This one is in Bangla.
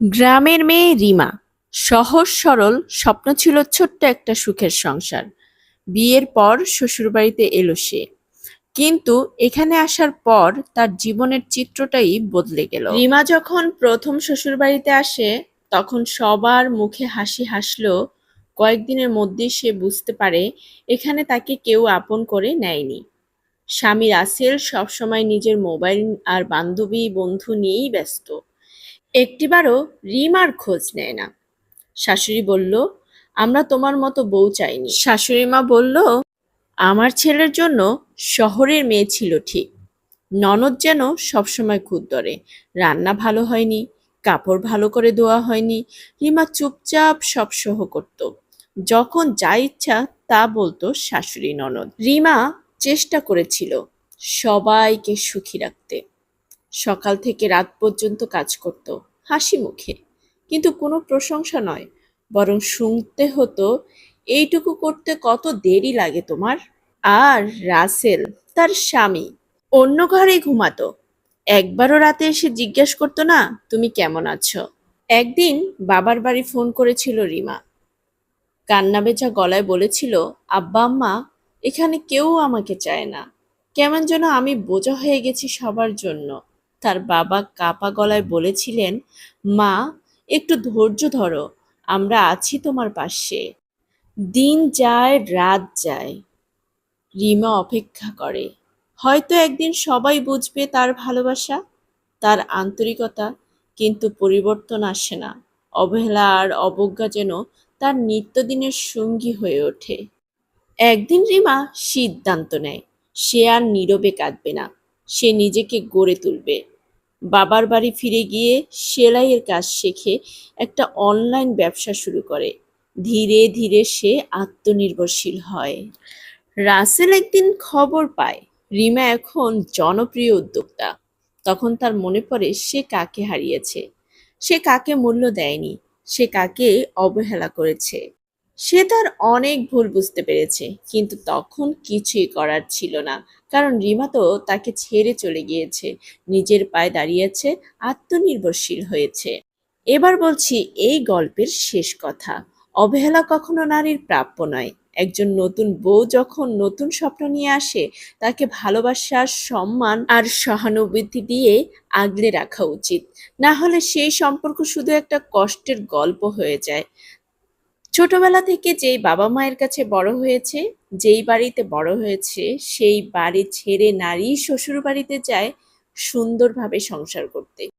গ্রামের মেয়ে রিমা, সহজ সরল স্বপ্ন ছিল ছোট্ট একটা সুখের সংসার। বিয়ের পর শ্বশুরবাড়িতে এলো সে। কিন্তু এখানে আসার পর তার জীবনের চিত্রটাই বদলে গেল। রিমা যখন প্রথম শ্বশুরবাড়িতে আসে, তখন সবার মুখে হাসি হাসলো। কয়েকদিনের মধ্যেই সে বুঝতে পারে, এখানে তাকে কেউ আপন করে নেয়নি। স্বামী রাসেল সবসময় নিজের মোবাইল আর বান্ধবী বন্ধু নিয়েই ব্যস্ত। একটিবারও রিমার খোঁজ নেয় না। শাশুড়ি বলল, আমরা তোমার মতো বউ চাইনি। শাশুড়ি মা বলল, আমার ছেলের জন্য শহরের মেয়ে ছিল ঠিক। ননদ যেন সবসময় ধরে। রান্না ভালো হয়নি, কাপড় ভালো করে ধোয়া হয়নি, রিমা চুপচাপ সব সহ করত। যখন যা ইচ্ছা তা বলতো শাশুড়ি ননদ। রিমা চেষ্টা করেছিল সবাইকে সুখী রাখতে। সকাল থেকে রাত পর্যন্ত কাজ করত। হাসি মুখে কিন্তু কোনো প্রশংসা নয়, বরং শুনতে হতো, এইটুকু করতে কত দেরি লাগে তোমার? আর রাসেল, তার স্বামী, অন্য ঘরে ঘুমাতো। একবারও রাতে এসে জিজ্ঞেস করতো না, তুমি কেমন আছো? একদিন বাবার বাড়ি ফোন করেছিল রিমা। কান্না বেচা গলায় বলেছিল, আব্বা, আম্মা, এখানে কেউ আমাকে চায় না। কেমন যেন আমি বোঝা হয়ে গেছি সবার জন্য। তার বাবা কাপা গলায় বলেছিলেন, মা, একটু ধৈর্য ধরো, আমরা আছি তোমার পাশে। দিন যায়, রাত যায় রিমা অপেক্ষা করে। হয়তো একদিন সবাই বুঝবে তার ভালোবাসা, তার আন্তরিকতা, কিন্তু পরিবর্তন আসে না। অবহেলা আর অবজ্ঞা যেন তার নিত্যদিনের সঙ্গী হয়ে ওঠে। একদিন রিমা সিদ্ধান্ত নেয়, সে আর নীরবে কাঁদবে না, সে নিজেকে গড়ে তুলবে। বাবার বাড়ি ফিরে গিয়ে সেলাইয়ের কাজ শেখে একটা অনলাইন ব্যবসা শুরু করে। ধীরে ধীরে সে আত্মনির্ভরশীল হয়। রাসেল একদিন খবর পায়, রিমা এখন জনপ্রিয় উদ্যোক্তা। তখন তার মনে পড়ে সে কাকে হারিয়েছে। সে কাকে মূল্য দেয়নি, সে কাকে অবহেলা করেছে। সে তার অনেক ভুল বুঝতে পেরেছে, কিন্তু তখন কিছুই করার ছিল না। কারণ রিমা তো তাকে ছেড়ে চলে গিয়েছে, নিজের পায়ে দাঁড়িয়েছে, আত্মনির্ভরশীল হয়েছে। এবার বলছি, এই গল্পের শেষ কথা। অবহেলা কখনো নারীর প্রাপ্য নয়। একজন নতুন বউ যখন নতুন স্বপ্ন নিয়ে আসে, তাকে ভালোবাসার সম্মান আর সহানুভূতি দিয়ে আগলে রাখা উচিত। না হলে সেই সম্পর্ক শুধু একটা কষ্টের গল্প হয়ে যায়। ছোটবেলা থেকে যেই বাবা মায়ের কাছে বড় হয়েছে, যেই বাড়িতে বড় হয়েছে, সেই বাড়ি ছেড়ে নারী শ্বশুর বাড়িতে যায় সুন্দরভাবে সংসার করতে।